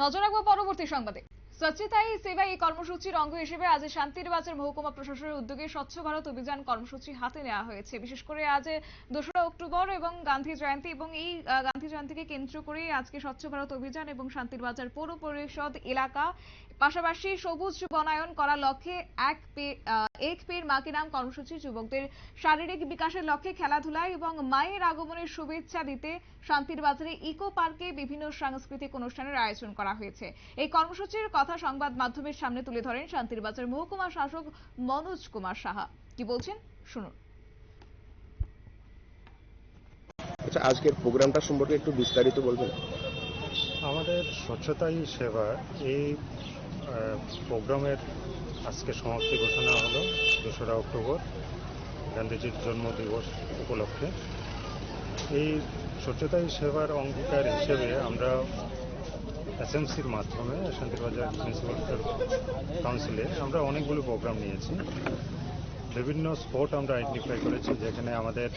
নজর রাখব পরবর্তী সংবাদে। স্বচ্ছতাই সেবা এই কর্মসূচির অঙ্গ হিসেবে আজ শান্তির বাজার মহকুমা প্রশাসনের উদ্যোগে স্বচ্ছ ভারত অভিযান কর্মসূচি হাতে নেওয়া হয়েছে। বিশেষ করে আজ দোসরা অক্টোবর এবং গান্ধী জয়ন্তী এবং এই গান্ধী জয়ন্তীকে কেন্দ্র করে আজকে স্বচ্ছ ভারত অভিযান এবং শান্তির বাজার পৌর পরিষদ এলাকা পাশাপাশি সবুজ বনায়ন করার লক্ষ্যে এক এক পের মাকে নাম কর্মসূচি যুবকদের শারীরিক বিকাশের লক্ষ্যে খেলাধুলা এবং মায়ের আগমনের শুভেচ্ছা দিতে শান্তির বাজারে ইকো পার্কে বিভিন্ন সাংস্কৃতিক অনুষ্ঠানের আয়োজন করা হয়েছে। এই কর্মসূচির কথা সংবাদ মাধ্যমের সামনে তুলে ধরেন শান্তির বাজার মহকুমা শাসক মনোজ কুমার সাহা। কি বলছেন? শুনুন। আচ্ছা আজকের প্রোগ্রামটা সম্পর্কে একটু বিস্তারিত বলবেন? আমাদের স্বচ্ছতাই সেবা। এই প্রোগ্রামের আজকে সমাপ্তি ঘোষণা হলো, দোসরা অক্টোবর, গান্ধীজির জন্মদিবস উপলক্ষে। এই স্বচ্ছতাই সেবার অঙ্গীকার হিসেবে আমরা এসএমসির মাধ্যমে, শান্তিবাজার মিউনিসিপ্যাল কাউন্সিলে আমরা অনেকগুলো প্রোগ্রাম নিয়েছি। বিভিন্ন স্পট আমরা আইডেন্টিফাই করেছি, যেখানে আমাদের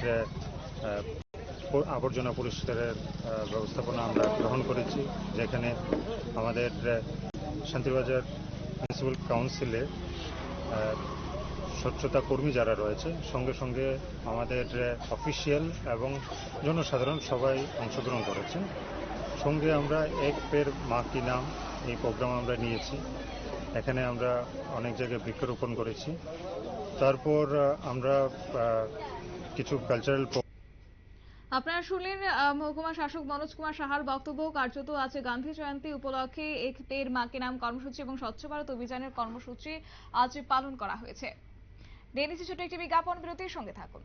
আবর্জনা পরিষ্কারের ব্যবস্থাপনা আমরা গ্রহণ করেছি, যেখানে আমাদের শান্তিবাজার মিউনিসিপ্যাল কাউন্সিলে স্বচ্ছতা কর্মী যারা রয়েছে, সঙ্গে সঙ্গে আমাদের অফিসিয়াল এবং জনসাধারণ সবাই অংশগ্রহণ করেছেন। সঙ্গে আমরা এক পের মা কি নাম এই প্রোগ্রাম আমরা নিয়েছি। এখানে আমরা অনেক জায়গায় বৃক্ষরোপণ করেছি। তারপর আমরা কিছু কালচারাল আপনারা শুনলেন মহকুমা শাসক মনোজ কুমার সাহার বক্তব্য। কার্যত আছে গান্ধী জয়ন্তী উপলক্ষে এক পের মাকে নাম কর্মসূচি এবং স্বচ্ছ ভারত অভিযানের কর্মসূচি আজ পালন করা হয়েছে। ডেনিসি ছোট একটি বিজ্ঞাপন বিরতির সঙ্গে থাকুন।